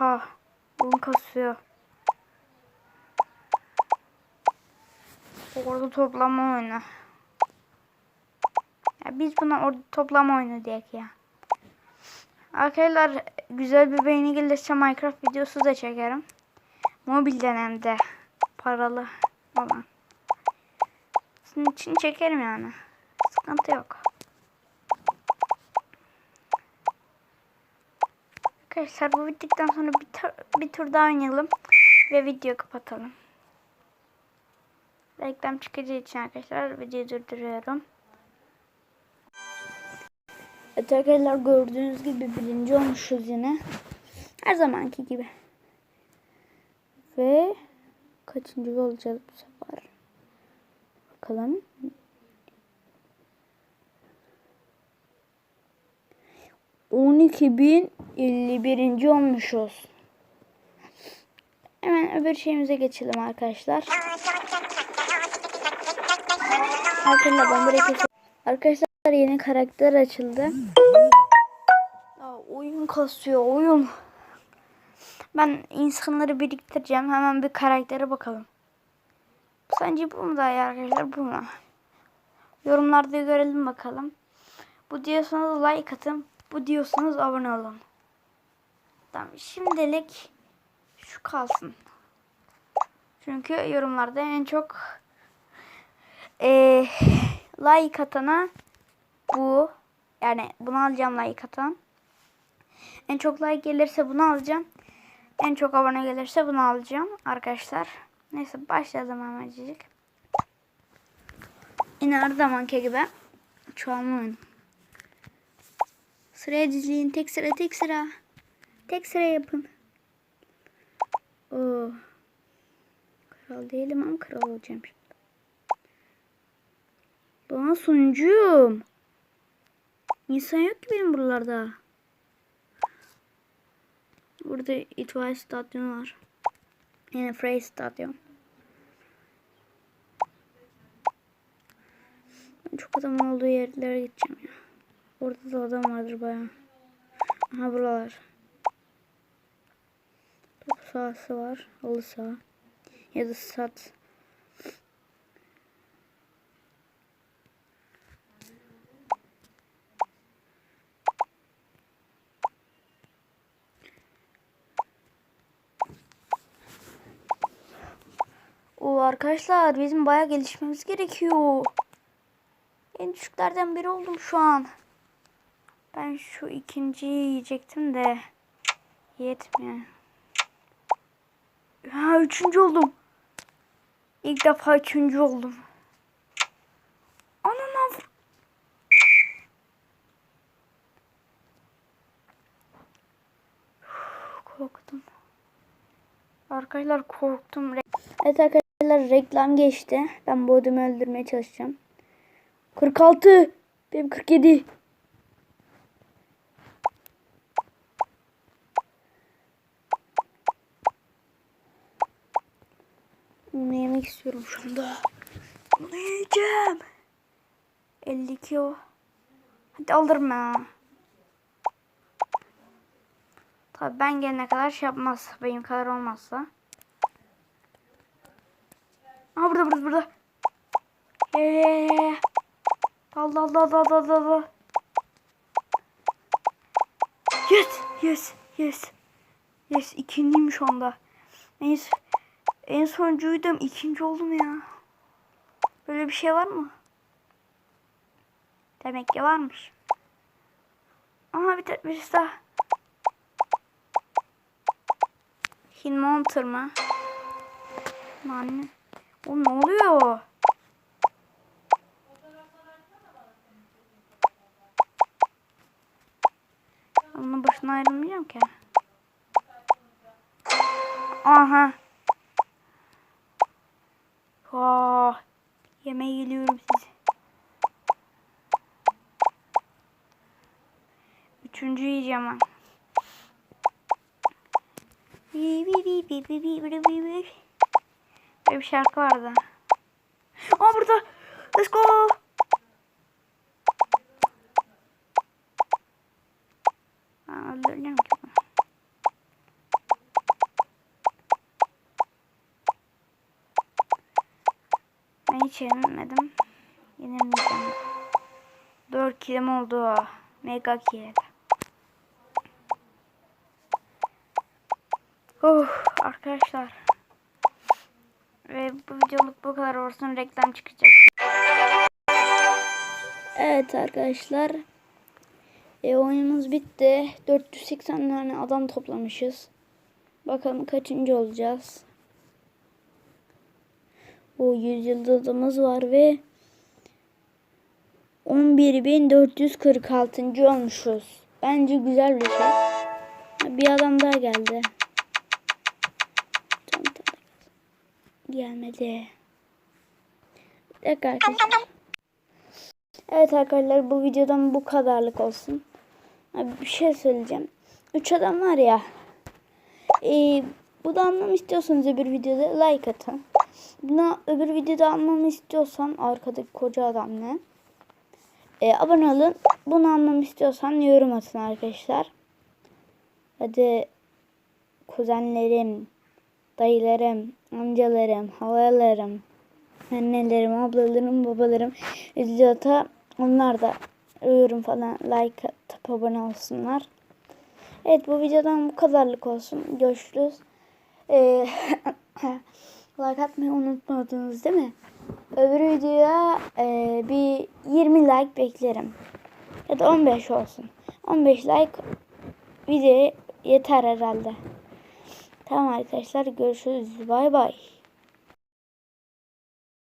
Oha. Oyun kasıyor. Orada toplama oyunu. Ya biz buna orada toplama oyunu diyek ya. Arkadaşlar güzel bir beğeni gelirse Minecraft videosu da çekerim. Mobilden hem de paralı olan. Sizin için çekerim yani. Sıkıntı yok. Arkadaşlar bu bittikten sonra bir tur, bir tur daha oynayalım ve videoyu kapatalım. Reklam çıkacağı için arkadaşlar videoyu durduruyorum. Evet arkadaşlar gördüğünüz gibi birinci olmuşuz yine. Her zamanki gibi. Ve kaçıncı olacağız bu sefer? Bakalım. On iki bin elli birinci olmuşuz. Hemen öbür şeyimize geçelim arkadaşlar. Arkadaşlar. Arkadaşlar yeni karakter açıldı. Oyun kasıyor oyun. Ben insanları biriktireceğim. Hemen bir karaktere bakalım. Sence bu mu daha iyi arkadaşlar bu mu? Yorumlarda görelim bakalım. Bu diyorsanız like atın. Bu diyorsanız abone olun. Tamam şimdilik şu kalsın. Çünkü yorumlarda en çok eee like atana bu yani bunu alacağım like atan. En çok like gelirse bunu alacağım. En çok abone gelirse bunu alacağım arkadaşlar. Neyse başlayalım hemencik. Yine her zamanki gibi çoğalma oyunu. Sıraya dizilin. Tek sıra tek sıra. Tek sıra yapın. Oo. Kral değilim ama kral olacağım şimdi. Bana sunucum. İnsan yok ki benim buralarda. Burada itfaiye stadyumu var. Yani Frey stadyum. Ben çok adam olduğu yerlere gideceğim ya. Orada da adam vardır bayağı. Aha buralar. Top sahası var. Halı saha. Ya da sat. O arkadaşlar bizim bayağı gelişmemiz gerekiyor. En düşüklerden biri oldum şu an. Ben şu ikinciyi yiyecektim de yetmiyor. Ha üçüncü oldum. İlk defa üçüncü oldum. Anam. Korktum. Arkadaşlar korktum. Evet arkadaşlar reklam geçti. Ben bu adamı öldürmeye çalışacağım. 46. Benim 47. Bunu yemek istiyorum şu anda. Bunu yiyeceğim. 52 o. Hadi alırım ya. Tabii ben gelene kadar şey yapmaz. Benim kadar olmazsa. Aha burada burada burada. Eee. Dal dal dal dal dal dal. Yes yes yes. Yes ikinciyim şu anda. En, en sonuncuydum ikinci oldum ya. Böyle bir şey var mı? Demek ki varmış. Aha bir de birisi daha. Hinmonter mı? Anne. O ne oluyor? Onun başına ayrılmayacağım ki. Aha. kocaman. Böyle bir şarkı vardı. Aa burada. Let's go. Aa, öldüreceğim ki. Ben hiç yenilmedim. Yenilmeyeceğim. 4 kilim oldu. Mega kill. Oh arkadaşlar. Ve bu videoluk bu kadar olsun reklam çıkacak. Evet arkadaşlar. E, oyunumuz bitti. 480 tane adam toplamışız. Bakalım kaçıncı olacağız. O 100 yıldızımız var ve 11.446. olmuşuz. Bence güzel bir şey. Bir adam daha geldi. Gelmedi. Dakika arkadaşlar. Evet arkadaşlar bu videodan bu kadarlık olsun. Abi bir şey söyleyeceğim. Üç adam var ya. Ee, bu da almamı istiyorsanız öbür videoda like atın. Buna öbür videoda almamı istiyorsan arkadaki koca adam ne? Ee, abone olun. Bunu almamı istiyorsan yorum atın arkadaşlar. Hadi kuzenlerim, dayılarım, amcalarım, halalarım, annelerim, ablalarım, babalarım videoda onlar da yorum falan like atıp abone olsunlar. Evet bu videodan bu kadarlık olsun. Görüşürüz. Ee, like atmayı unutmadınız değil mi? Öbür videoya e, bir 20 like beklerim. Ya da 15 olsun. 15 like video yeter herhalde. Tamam arkadaşlar görüşürüz. Bay bay.